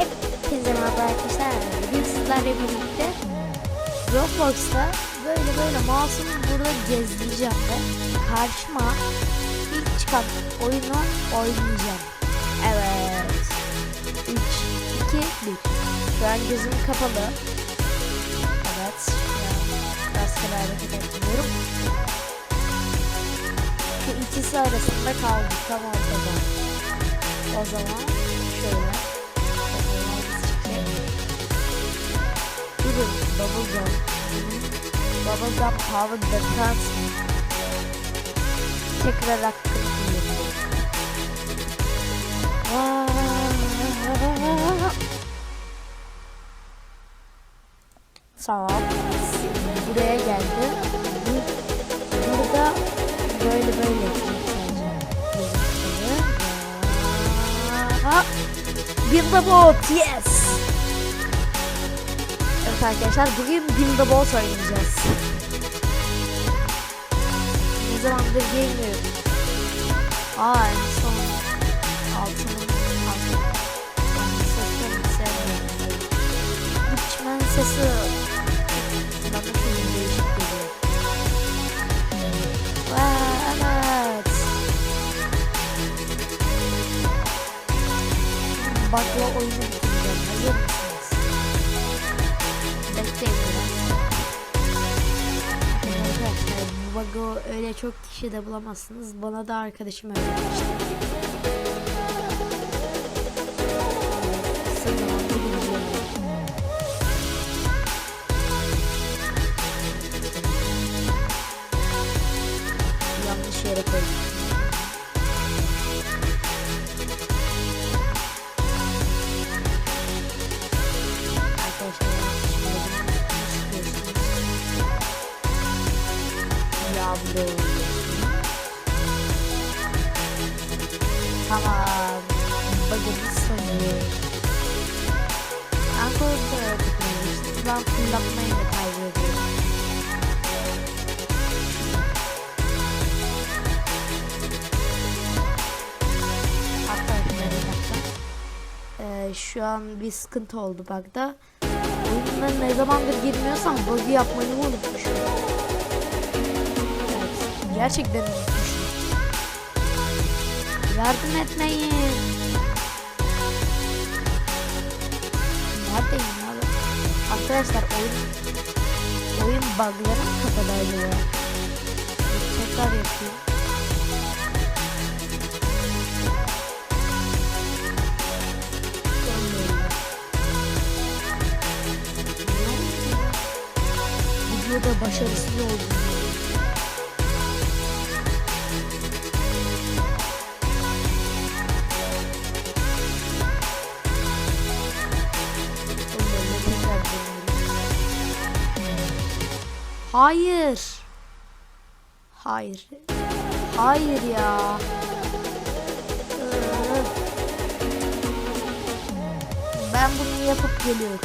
Hepinize merhaba arkadaşlar. Bugün sizlerle birlikte Roblox'ta böyle böyle mouse'umu burada gezdireceğim ve karşıma ilk çıkan oyunu oynayacağım. Evet. 3, 2, 1. Şu an gözüm kapalı. Evet. Rastgele hareket etmiyorum. Şu ikisi arasında kaldık tam ortada. O zaman şöyle. Biri bubblegum. Bubblegum power defense. Tekrar kullanıyorum. Tamam. Buraya geldim. Bu- Burada böyle böyle! Bir boat, yes! Evet arkadaşlar bugün the Boat oynayacağız. Ne zamandır gelmiyorum. Aa en son altının altın. Ben seslerini sevmiyorum. Uçman sesi bana çok değişik geliyor. Evet. Bug'la oyunu bitireceğim. Hazır mısınız? Bu bug'ı öyle çok kişi de bulamazsınız. Bana da arkadaşım zamanda gideceğim. Yanlış yere koydum. Fırlatmayı da tercih ediyorum. Arkadaşlar bir dakika. Ee, şu an bir sıkıntı oldu bug'da. Oyununa ne zamandır girmiyorsam bug'ı yapmayı unutmuşum. Evet, gerçekten unutmuşum. Yardım etmeyin. Neredeyim? Arkadaşlar oyun oyun bug'ları acaba? Bir Tekrar yapayım. Videoda başarısız oldum. Hayır. Hayır. Hayır ya. Ben bunu yapıp geliyorum.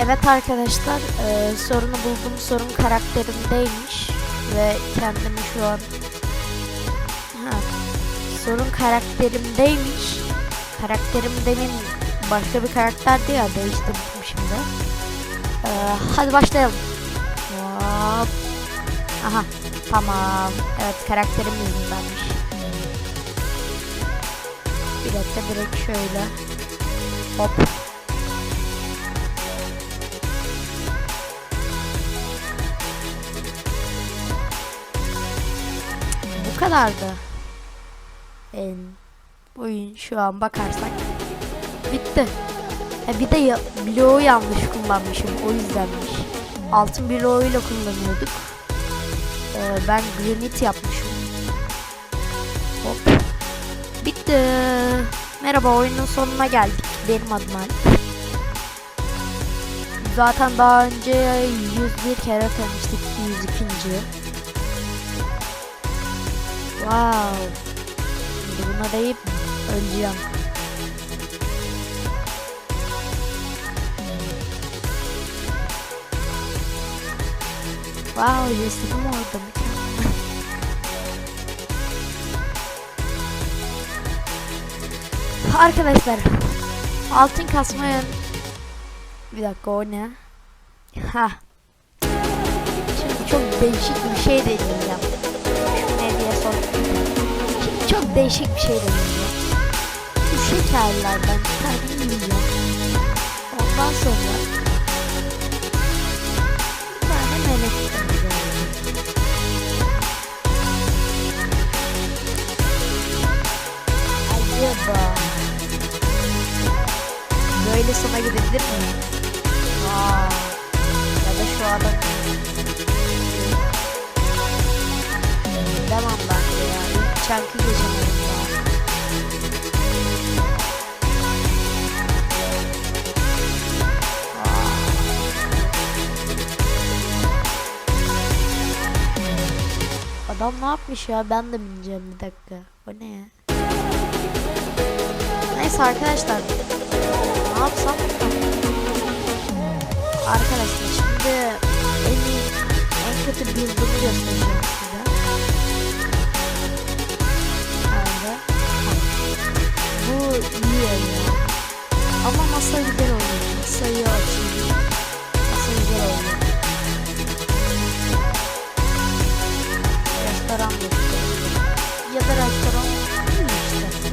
Evet arkadaşlar e, sorunu buldum. Sorun karakterimdeymiş ve kendimi şu an ha, sorun karakterimdeymiş. Karakterim demin başka bir karakterdi ya değiştirdim şimdi. E, hadi başlayalım. Hop. Aha tamam. Evet karakterim yüzündenmiş. Bir dakika direkt şöyle. Hop. Bu kadardı. En oyun şu an bakarsak bitti. Ha bir de ya, bloğu yanlış kullanmışım o yüzdenmiş. Altın bloğuyla kullanıyorduk. Ee, ben granit yapmışım. Hop. Bitti. Merhaba oyunun sonuna geldik. Benim adım. Zaten daha önce 101 kere tanıştık. 102. Wow. Buna deyip öleceğim. Wow, Yusuf'um orada mükemmel. Arkadaşlar altın kasmaya bir dakika o ne? Ha. Şimdi çok değişik bir şey deneyeceğim. Şu ne diye sor. Şimdi çok değişik bir şey deneyeceğim. Şu şekerlerden bir ya. İlk çankı geçemedim ya. Aa. Adam ne yapmış ya? Ben de bineceğim bir dakika. O ne ya? Neyse arkadaşlar. Ne yapsam? Arkadaşlar şimdi en iyi, en kötü build'ımı göstereceğim iyi. Ama masa güzel oluyor. Masayı açayım. Masa güzel oluyor. Restoran. Ya da restoran iyi işte.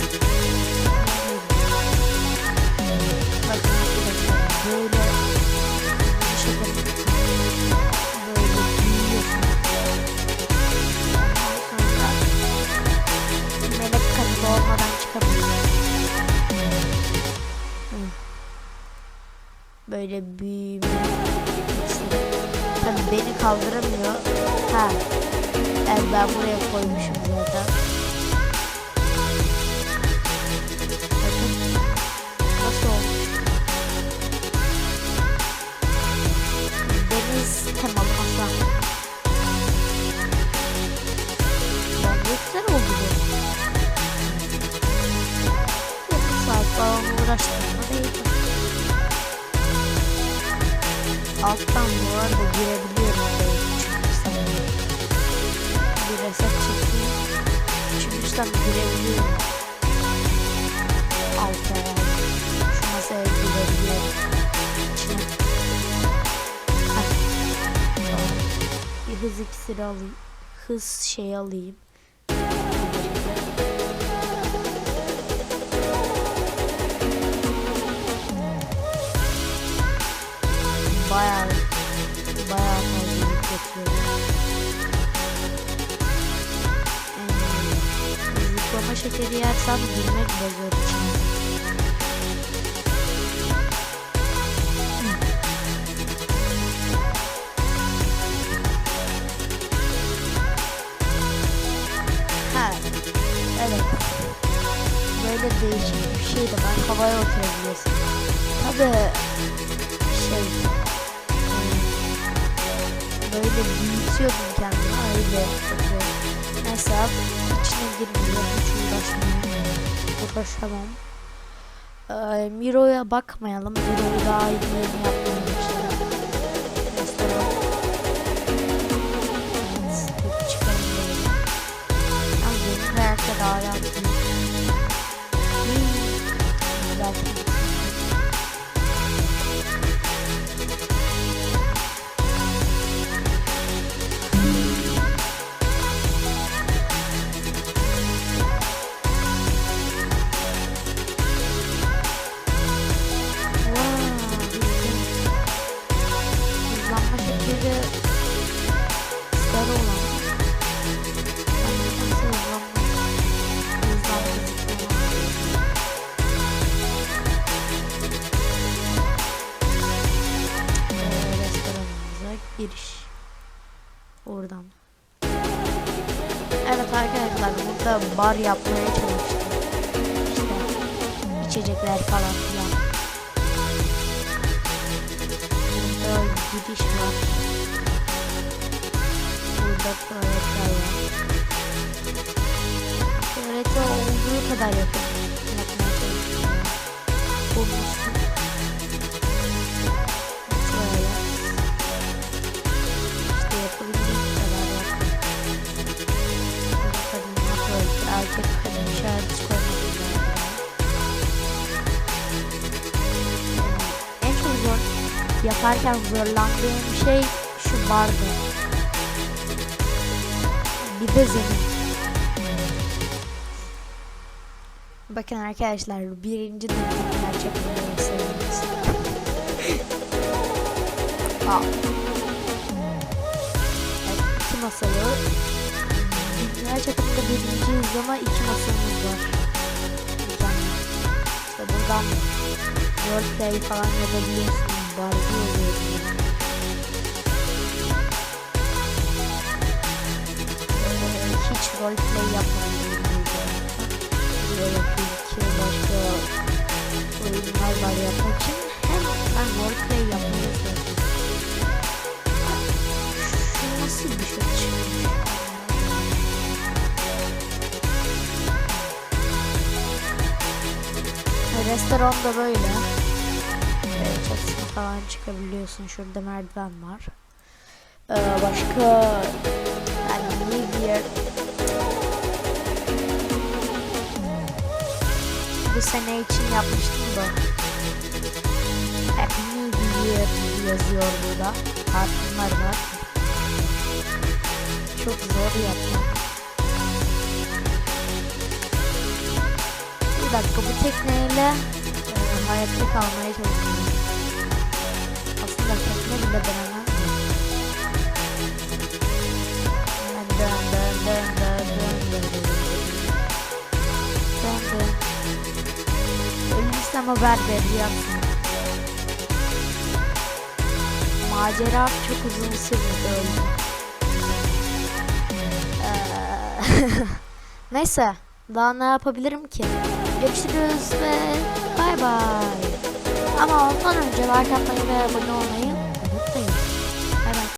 Böyle Böyle büyüme. Tabii beni kaldıramıyor. Ha. Evet ben buraya koymuşum zaten. Bakın. Nasıl? Deniz temalı masa. Bence güzel oldu saat falan uğraştım Alttan bu arada girebiliyorum oraya sınıfa. Bir reset çekeyim. Sınıfa girebiliyorum. Alta. Şu masaya girebiliyorum. İçine. Heh. Tamam. Bir hız iksiri alayım. Hız şey alayım. Ee, zıplama şekeri yersem girmek de zor içine. Ha, evet. Böyle değişik bir şey de var. Havaya oturabiliyorsun. Tabii böyle büyütüyordum kendimi öyle. Neyse abi, içine girmiyorum hiç uğraşmıyorum. Uğraşamam. Ee, Miro'ya bakmayalım. Miro'yu daha iyi. Ama benim karakter hala büyük. Hmm, yapmaya çalıştım. İşte içecekler falan filan. Burada gidiş var. Burada tuvaletler var. Tuvalete olduğu kadar yapın. Yapmaya çalışıyorum. Bu yaparken zorlandığım şey şu vardı. Bir de zemin. Bakın arkadaşlar birinci deneyim gerçekten. Evet, iki masalı. Dünya çapında birinciyiz ama iki masamız var. Mükemmel. İşte buradan roleplay falan yapabiliyorsunuz. Hiç roleplay yapmadım. Böyle başka oyunlar var yapmak için. Hem ben roleplay yapmayı seviyorum. Şu nasıl bir şey çıkmış? Restoran da böyle. Çatısına falan çıkabiliyorsun. Şurada merdiven var. Ee, başka yani New Year bu sene için yapmıştım da. Happy New Year yazıyor burada. Kartınlar var. Çok zor yapmak. Bir dakika bu tekneyle e, hayatta kalmaya çalışıyorum. Bile denemem. Dön dön dön dön dön dön dön dön dön Ölürsem haber vereceğim. Macera çok uzun sürmedi öldüm. Eee, Neyse daha ne yapabilirim ki? Görüşürüz ve bay bay. Ama ondan önce like atmayı ve abone olmayı.